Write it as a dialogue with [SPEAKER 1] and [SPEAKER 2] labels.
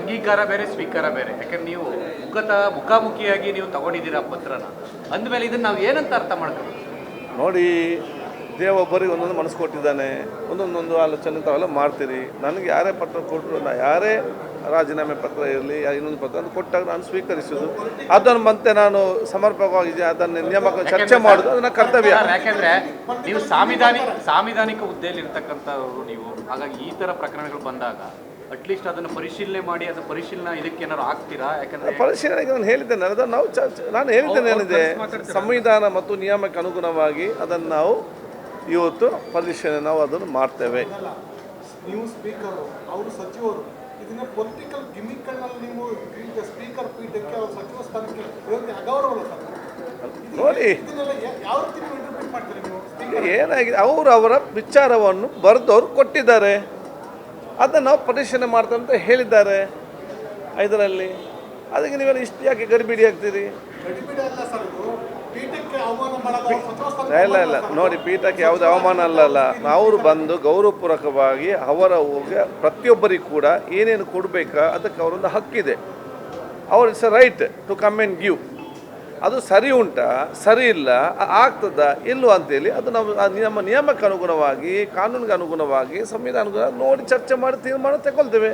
[SPEAKER 1] ಅಂಗೀಕಾರ ಬೇರೆ ಸ್ವೀಕಾರ ಬೇರೆ. ಯಾಕಂದ್ರೆ ನೀವು ಮುಖತ ಮುಖಾಮುಖಿಯಾಗಿ ನೀವು ತಗೊಂಡಿದ್ದೀರಾ ಪತ್ರನ. ಅಂದಮೇಲೆ ಇದನ್ನ ನಾವು ಏನಂತ ಅರ್ಥ ಮಾಡ್ಕೋಬೇಕು
[SPEAKER 2] ನೋಡಿ ದೇವೊಬ್ಬರಿಗೆ ಒಂದೊಂದು ಮನಸ್ಸು ಕೊಟ್ಟಿದ್ದಾನೆ ಒಂದೊಂದೊಂದು ಆಲೋಚನೆ ತಾವೆಲ್ಲ ಮಾಡ್ತೀರಿ. ನನಗೆ ಯಾರೇ ಪತ್ರ ಕೊಟ್ಟರು ನಾ ಯಾರೇ ರಾಜೀನಾಮೆ ಪತ್ರ ಇರಲಿ ಇನ್ನೊಂದು ಪತ್ರ ಅದು ಕೊಟ್ಟಾಗ ನಾನು ಸ್ವೀಕರಿಸೋದು. ಅದನ್ನು ಮತ್ತೆ ನಾನು ಸಮರ್ಪಕವಾಗಿ ಅದನ್ನು ನಿಯಮಕ ಚರ್ಚೆ ಮಾಡೋದು ಅದನ್ನ ನನ್ನ ಕರ್ತವ್ಯ.
[SPEAKER 1] ಯಾಕಂದ್ರೆ ನೀವು ಸಾಂವಿಧಾನಿಕ ಸಾಂವಿಧಾನಿಕ ಹುದ್ದೆಯಲ್ಲಿ ಇರ್ತಕ್ಕಂಥವ್ರು ನೀವು. ಹಾಗಾಗಿ ಈ ತರ ಪ್ರಕರಣಗಳು ಬಂದಾಗ ಅಟ್ಲೀಸ್ಟ್ ಅದನ್ನು ಪರಿಶೀಲನೆ ಮಾಡಿ ಅದು ಪರಿಶೀಲನೆ ಇದಕ್ಕೆ ಏನಾದ್ರು ಆಗ್ತೀರಾ? ಯಾಕಂದ್ರೆ
[SPEAKER 2] ಪರಿಶೀಲನೆಗೆ ನಾನು ಹೇಳಿದ್ದೇನೆ ಅದನ್ನು ನಾವು ನಾನು ಹೇಳಿದ್ದೇನೆ ಏನಿದೆ ಸಂವಿಧಾನ ಮತ್ತು ನಿಯಮಕ್ಕೆ ಅನುಗುಣವಾಗಿ ಅದನ್ನು ನಾವು ಇವತ್ತು ಪರಿಶೀಲನೆ ನಾವು ಅದನ್ನು ಮಾಡ್ತೇವೆ.
[SPEAKER 3] ನೀವು ಸ್ಪೀಕರ್ ಅವರು ಸಚಿವರು ಇದನ್ನ ಪೊಲಿಟಿಕಲ್ ಗಿಮಿಕ್ಗಳಲ್ಲಿ ನೀವು ಈಗ ಸ್ಪೀಕರ್ ಪೀಠಕ್ಕೆ ಅವ್ರ ಸಚಿವ ಸ್ಥಾನಕ್ಕೆ ಅಗೌರವಲ್ಲ ಸರ್?
[SPEAKER 2] ನೋಡಿ.
[SPEAKER 3] ಯಾವ ರೀತಿ ನೀವು ಇಂಟರ್ಪ್ರಿಟ್ ಮಾಡ್ತೀರಿ ನೀವು
[SPEAKER 2] ಈಗ ಏನಾಗಿದೆ ಅವರು ಅವರ ವಿಚಾರವನ್ನು ಬರೆದವರು ಕೊಟ್ಟಿದ್ದಾರೆ. ಅದನ್ನು ನಾವು ಪರಿಶೀಲನೆ ಮಾಡ್ತೇವೆ ಅಂತ ಹೇಳಿದ್ದಾರೆ ಇದರಲ್ಲಿ ಅದಕ್ಕೆ ನೀವೆಲ್ಲ ಇಷ್ಟು ಯಾಕೆ ಗಡಿಬಿಡಿ ಆಗ್ತೀರಿ? ಇಲ್ಲ ಇಲ್ಲ ನೋಡಿ ಪೀಠಕ್ಕೆ ಯಾವುದೇ ಅವಮಾನ ಅಲ್ಲಲ್ಲ ಅಲ್ಲ. ಅವರು ಬಂದು ಗೌರವಪೂರ್ವಕವಾಗಿ ಅವರ ಊರಿಗೆ ಪ್ರತಿಯೊಬ್ಬರಿಗೂ ಕೂಡ ಏನೇನು ಕೊಡಬೇಕಾ ಅದಕ್ಕೆ ಅವರೊಂದು ಹಕ್ಕಿದೆ. ಅವ್ರ it's right to come and give ಅದು ಸರಿ ಉಂಟಾ, ಸರಿ ಇಲ್ಲ ಆಗ್ತದ, ಇಲ್ವಾ ಅಂತೇಳಿ ಅದು ನಮ್ಮ ಆ ನಿಯಮ ನಿಯಮಕ್ಕೆ ಅನುಗುಣವಾಗಿ ಕಾನೂನಿಗೆ ಅನುಗುಣವಾಗಿ ಸಂವಿಧಾನ ನೋಡಿ ಚರ್ಚೆ ಮಾಡಿ ತೀರ್ಮಾನ ತಗೊಳ್ತೇವೆ.